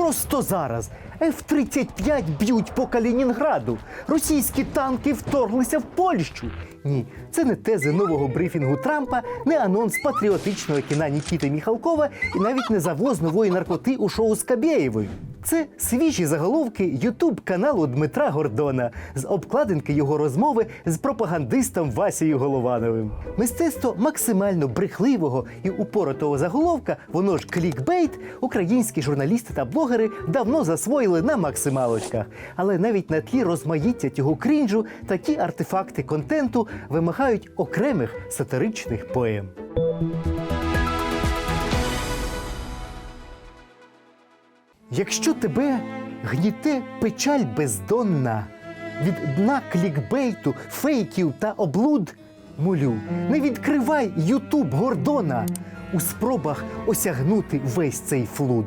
Просто зараз F-35 б'ють по Калінінграду. Російські танки вторглися в Польщу. Ні, це не тези нового брифінгу Трампа, не анонс патріотичного кіна Нікіти Міхалкова і навіть не завоз нової наркоти у шоу з Кабєєвою. Це свіжі заголовки Ютуб каналу Дмитра Гордона з обкладинки його розмови з пропагандистом Васією Головановим. Мистецтво максимально брехливого і упоротого заголовка, воно ж клікбейт, українські журналісти та блогери давно засвоїли на максималочках. Але навіть на тлі розмаїття цього крінжу такі артефакти контенту вимагають окремих сатиричних поем. Якщо тебе гніте печаль бездонна від дна клікбейту, фейків та облуд, молю, не відкривай Ютуб Гордона у спробах осягнути весь цей флуд.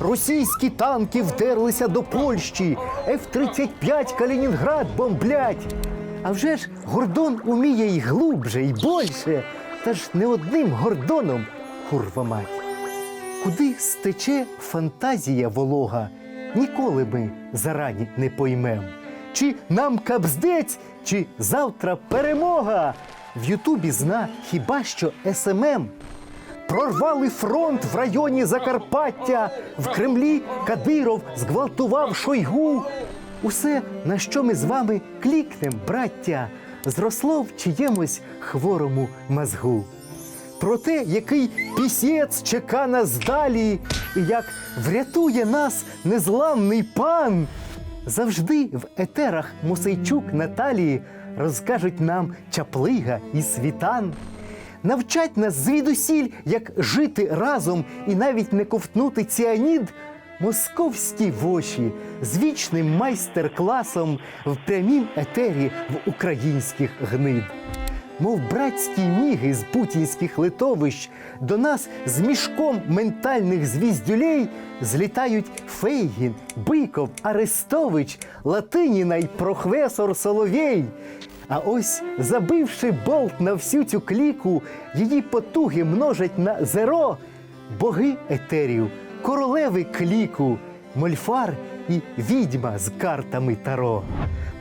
Російські танки вдерлися до Польщі, F-35 Калінінград бомблять. А вже ж Гордон уміє й глубже, й больше, та ж не одним Гордоном, курва мать. Куди стече фантазія волога, ніколи ми зарані не поймем. Чи нам кабздець, чи завтра перемога. В Ютубі зна хіба що СММ. Прорвали фронт в районі Закарпаття. В Кремлі Кадиров зґвалтував Шойгу. Усе, на що ми з вами клікнем, браття, зросло в чиємусь хворому мозгу про те, який пісєць чека нас далі, і як врятує нас незламний пан. Завжди в етерах Мосейчук Наталії розкажуть нам чаплига і світан. Навчать нас звідусіль, як жити разом і навіть не ковтнути ціанід. Московські воші з вічним майстер-класом в прямім етері в українських гнид мов братські міги з путінських литовищ, до нас з мішком ментальних звіздюлей злітають Фейгін, Биков, Арестович, Латиніна й професор Соловєй. А ось, забивши болт на всю цю кліку, її потуги множать на зеро, боги етерів, королеви кліку, мольфар і відьма з картами таро.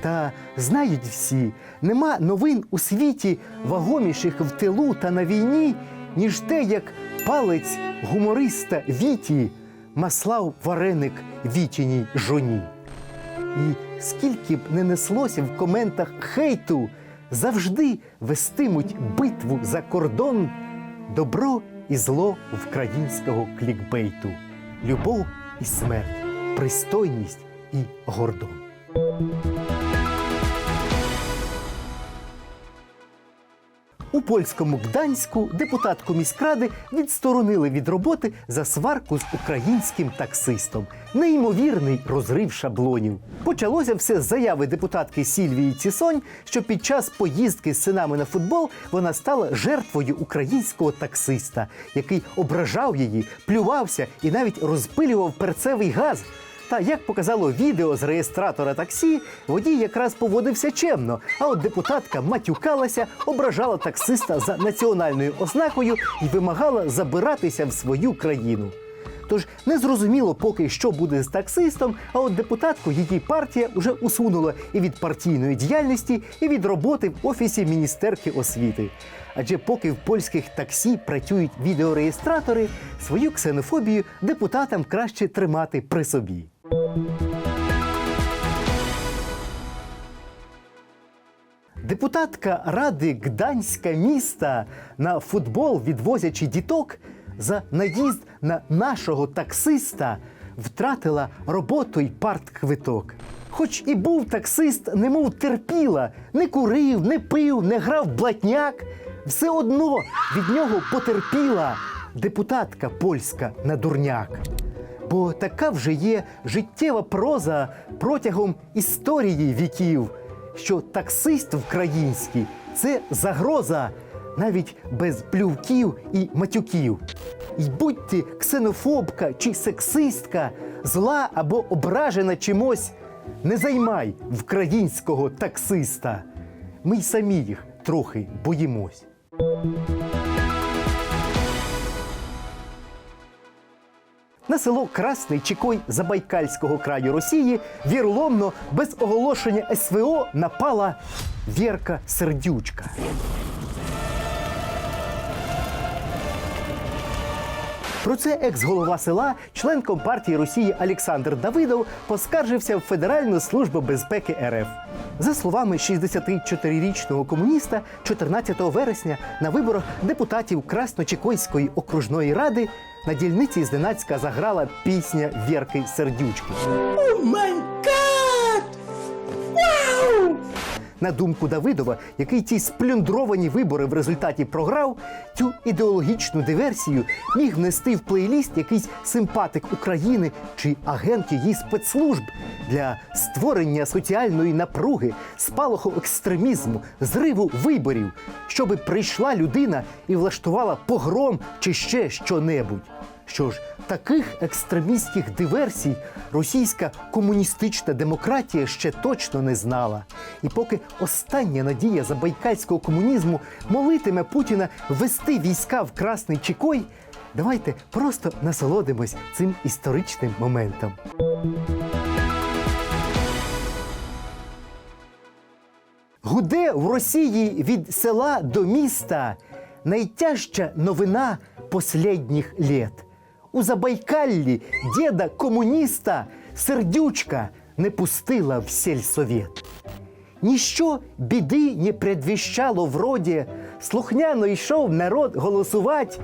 Та знають всі, нема новин у світі вагоміших в тилу та на війні, ніж те, як палець гумориста Віті маслав вареник вітіній жоні. І скільки б не неслося в коментах хейту, завжди вестимуть битву за кордон, добро і зло українського клікбейту, любов і смерть, пристойність і гордон. У польському Гданську депутатку міськради відсторонили від роботи за сварку з українським таксистом. Неймовірний розрив шаблонів. Почалося все з заяви депутатки Сільвії Цісонь, що під час поїздки з синами на футбол вона стала жертвою українського таксиста, який ображав її, плювався і навіть розпилював перцевий газ. Та як показало відео з реєстратора таксі, водій якраз поводився чемно. А от депутатка матюкалася, ображала таксиста за національною ознакою і вимагала забиратися в свою країну. Тож не зрозуміло поки що буде з таксистом, а от депутатку її партія вже усунула і від партійної діяльності, і від роботи в офісі міністерки освіти. Адже поки в польських таксі працюють відеореєстратори, свою ксенофобію депутатам краще тримати при собі. Депутатка ради Гданська міста на футбол, відвозячи діток, за наїзд на нашого таксиста втратила роботу й партквиток. Хоч і був таксист, немов терпіла, не курив, не пив, не грав блатняк, все одно від нього потерпіла депутатка польська на дурняк. Бо така вже є життєва проза протягом історії віків, що таксист український це загроза навіть без плювків і матюків. І будь ти ксенофобка чи сексистка, зла або ображена чимось, не займай вкраїнського таксиста. Ми й самі їх трохи боїмось. На село Красний Чікой Забайкальського краю Росії віроломно без оголошення СВО напала Вірка Сердючка. Про це екс-голова села, член Компартії Росії Олександр Давидов поскаржився в Федеральну службу безпеки РФ. За словами 64-річного комуніста, 14 вересня на виборах депутатів Красночекойської окружної ради на дільниці зненацька заграла пісня Вірки Сердючки. На думку Давидова, який ті сплюндровані вибори в результаті програв, цю ідеологічну диверсію міг внести в плейліст якийсь симпатик України чи агент її спецслужб для створення соціальної напруги, спалаху екстремізму, зриву виборів, щоби прийшла людина і влаштувала погром чи ще що-небудь. Що ж, таких екстремістських диверсій російська комуністична демократія ще точно не знала. І поки остання надія забайкальського комунізму молитиме Путіна ввести війська в Красний Чікой, давайте просто насолодимось цим історичним моментом. Гуде в Росії від села до міста найтяжча новина последніх літ. У Забайкаллі діда комуніста сердючка не пустила в сельсовет. Ніщо біди не предвіщало вроді, слухняно йшов народ голосувати,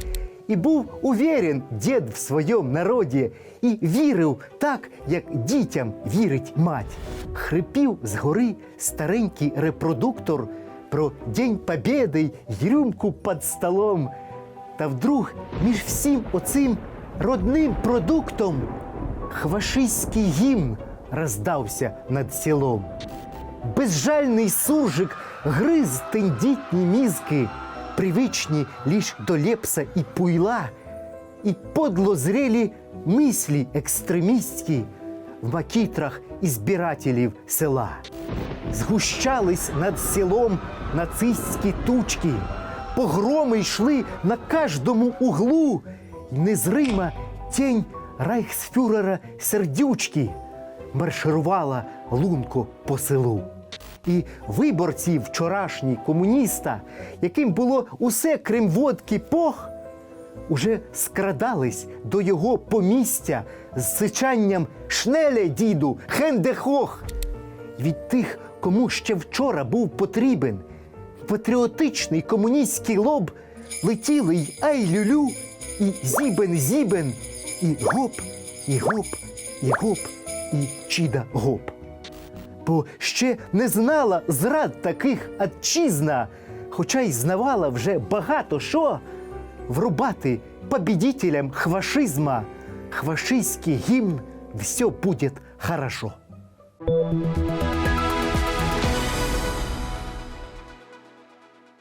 і був уверен дід в своєму народі, і вірив так, як дітям вірить мать. Хрипів згори старенький репродуктор про День Побєди й рюмку під столом. Та вдруг між всім оцим родним продуктом хвашистський гімн роздався над селом. Безжальний суржик гриз тендітні мізки, привичні лиш до лепса і пуйла, і подло зрелі мислі екстремістські в макітрах ізбирателів села. Згущались над селом нацистські тучки, погроми йшли на кожному углу, незрима тінь райхсфюрера сердючки марширувала лунко по селу. І виборці вчорашні комуніста, яким було усе крім водки пох, уже скрадались до його помістя з сичанням шнеле, діду, хендехох. Від тих, кому ще вчора був потрібен патріотичний комуністський лоб, летіли й ай люлю, і зібен зібен, і гоп, і гоп, і гоп, і чіда гоп. Бо ще не знала зрад таких отчизна, хоча й знавала вже багато що врубати победителям хвашизма. Хвашистський гімн «Все будет хорошо».